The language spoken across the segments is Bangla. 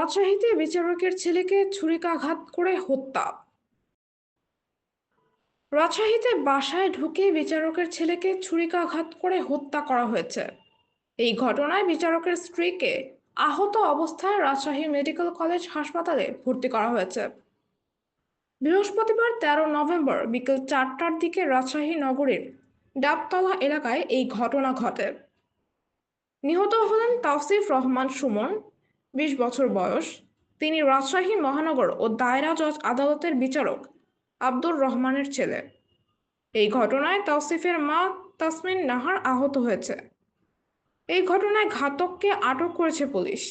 রাজশাহীতে বিচারকের ছেলেকে ছুরিকাঘাত করে হত্যা। রাজশাহীতে বাসায় ঢুকে বিচারকের ছেলেকে ছুরিকাঘাত করে হত্যা করা হয়েছে। এই ঘটনায় বিচারকের স্ত্রীকে আহত অবস্থায় রাজশাহী মেডিকেল কলেজ হাসপাতালে ভর্তি করা হয়েছে। বৃহস্পতিবার তেরো নভেম্বর বিকেল চারটার দিকে রাজশাহী নগরীর ডাবতলা এলাকায় এই ঘটনা ঘটে। নিহত হলেন তাওসিফ রহমান সুমন বিশ বছর বয়স। তিনি রাজশাহী, মহানগর ও দায়রা জজ আদালতের বিচারক আব্দুর রহমানের ছেলে। এই ঘটনায় তাওসিফের মা তাসমিন নাহার আহত হয়েছে। এই ঘটনায় ঘাতককে আটক করেছে পুলিশ।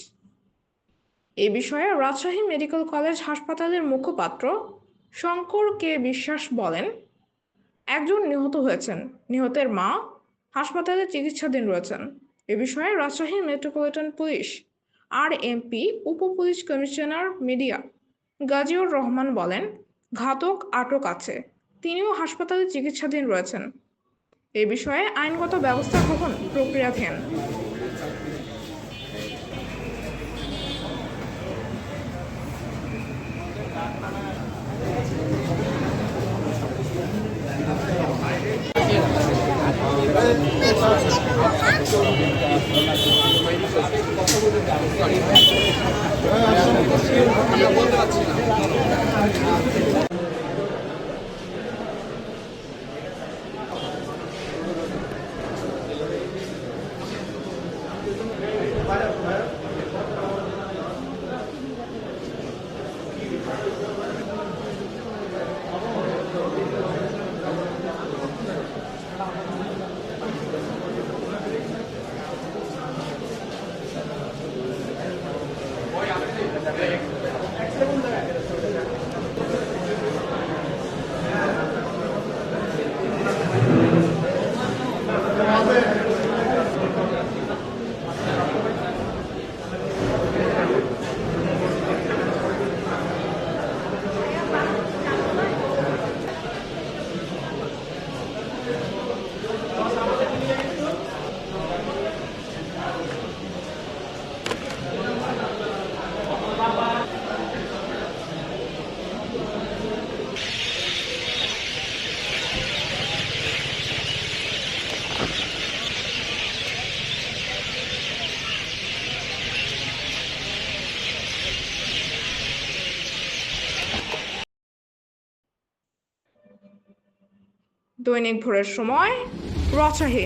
এ বিষয়ে রাজশাহী মেডিকেল কলেজ হাসপাতালের মুখপাত্র শঙ্কর কে বিশ্বাস বলেন, একজন নিহত হয়েছেন। নিহতের মা হাসপাতালে চিকিৎসাধীন রয়েছেন। এ বিষয়ে Rajshahi metropolitan police R MP উপ police commissioner media Gaziur Rahman বলেন, ঘাতক আটক আছে। তিনিও হাসপাতালে চিকিৎসাধীন রয়েছেন। এ বিষয়ে আইনগত ব্যবস্থা গ্রহণ প্রক্রিয়াধীন। বলতে পারছি না। দৈনিক ভোরের সময় রাজশাহী